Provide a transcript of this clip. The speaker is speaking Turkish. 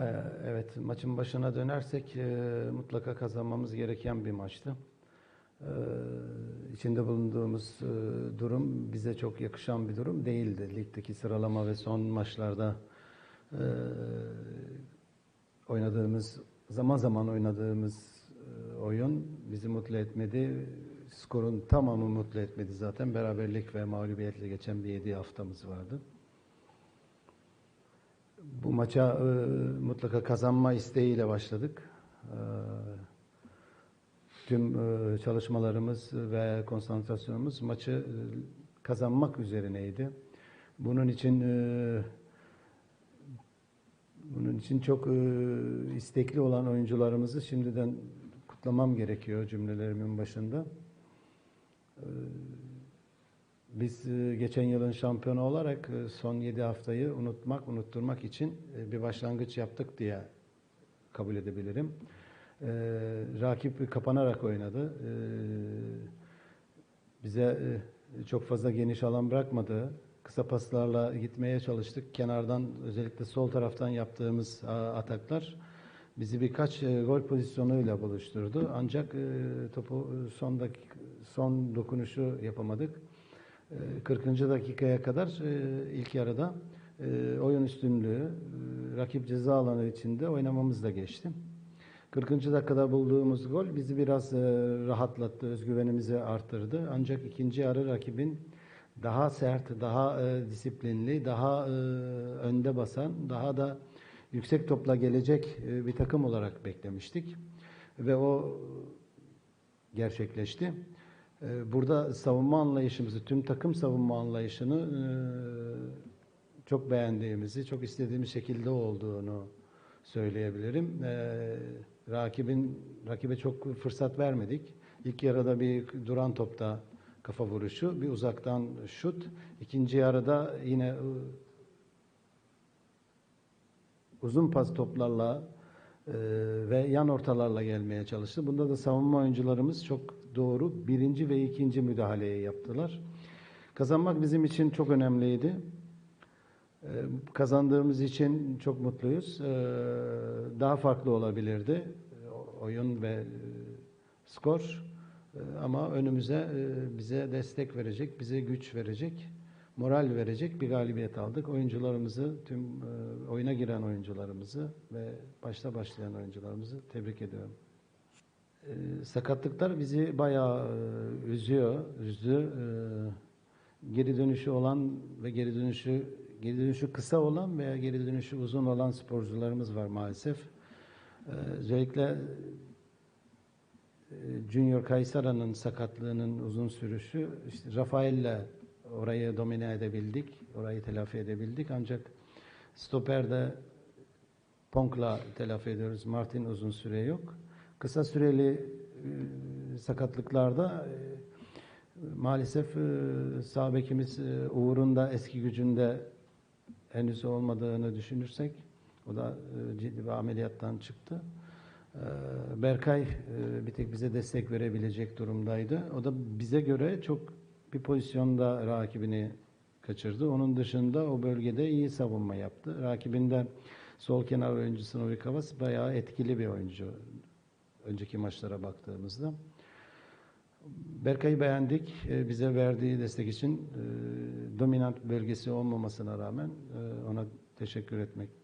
Ee, Evet, maçın başına dönersek e, mutlaka kazanmamız gereken bir maçtı. Ee, içinde bulunduğumuz e, durum bize çok yakışan bir durum değildi. Ligdeki sıralama ve son maçlarda e, oynadığımız, zaman zaman oynadığımız oyun bizi mutlu etmedi. Skorun tamamı mutlu etmedi zaten. Beraberlik ve mağlubiyetle geçen bir 7 haftamız vardı. Bu maça e, mutlaka kazanma isteğiyle başladık. E, tüm e, çalışmalarımız ve konsantrasyonumuz maçı e, kazanmak üzerineydi. Bunun için e, bunun için çok e, istekli olan oyuncularımızı şimdiden kutlamam gerekiyor cümlelerimin başında. Biz e, geçen yılın şampiyonu olarak e, son 7 haftayı unutmak, unutturmak için e, bir başlangıç yaptık diye kabul edebilirim. Rakip kapanarak oynadı. Bize çok fazla geniş alan bırakmadı. Kısa paslarla gitmeye çalıştık. Kenardan özellikle sol taraftan yaptığımız ataklar bizi birkaç gol pozisyonuyla buluşturdu. Ancak topu son dakik, son dokunuşu yapamadık. E, 40. dakikaya kadar e, ilk yarıda e, oyun üstünlüğü e, rakip ceza alanı içinde oynamamız da geçti. 40. dakikada bulduğumuz gol bizi biraz e, rahatlattı, özgüvenimizi arttırdı. Ancak ikinci yarı rakibin daha sert, daha disiplinli, daha önde basan, daha da yüksek topla gelecek bir takım olarak beklemiştik. Ve o gerçekleşti. E, Burada savunma anlayışımızı, tüm takım savunma anlayışını e, çok beğendiğimizi, çok istediğimiz şekilde olduğunu söyleyebilirim. E, rakibin rakibe çok fırsat vermedik. İlk yarıda bir duran topta kafa vuruşu, bir uzaktan şut. İkinci yarıda yine e, uzun pas toplarla ve yan ortalarla gelmeye çalıştı. Bunda da savunma oyuncularımız çok doğru birinci ve ikinci müdahaleyi yaptılar. Kazanmak bizim için çok önemliydi. E, Kazandığımız için çok mutluyuz. E, Daha farklı olabilirdi e, oyun ve e, skor. Ama önümüze e, bize destek verecek, bize güç verecek, moral verecek bir galibiyet aldık. Oyuncularımızı, tüm e, oyuna giren oyuncularımızı ve başta başlayan oyuncularımızı tebrik ediyorum. E, Sakatlıklar bizi bayağı e, üzüyor, üzdü. E, Geri dönüşü olan ve geri dönüşü geri dönüşü kısa olan veya geri dönüşü uzun olan sporcularımız var maalesef. Özellikle Junior Kaysara'nın sakatlığının uzun sürüşü, işte Rafael'le orayı domine edebildik, orayı telafi edebildik. Ancak stoperde Ponk'la telafi ediyoruz. Martin uzun süre yok. Kısa süreli e, sakatlıklarda e, maalesef e, sağ bekimiz e, Uğur'un da eski gücünde henüz olmadığını düşünürsek o da e, ciddi bir ameliyattan çıktı. Ee, Berkay e, bir tek bize destek verebilecek durumdaydı. O da bize göre çok bir pozisyonda rakibini kaçırdı. Onun dışında o bölgede iyi savunma yaptı. Rakibinde sol kenar oyuncusu Novi Kavas bayağı etkili bir oyuncu. Önceki maçlara baktığımızda. Berkay'ı beğendik. Ee, Bize verdiği destek için e, dominant bölgesi olmamasına rağmen e, ona teşekkür etmek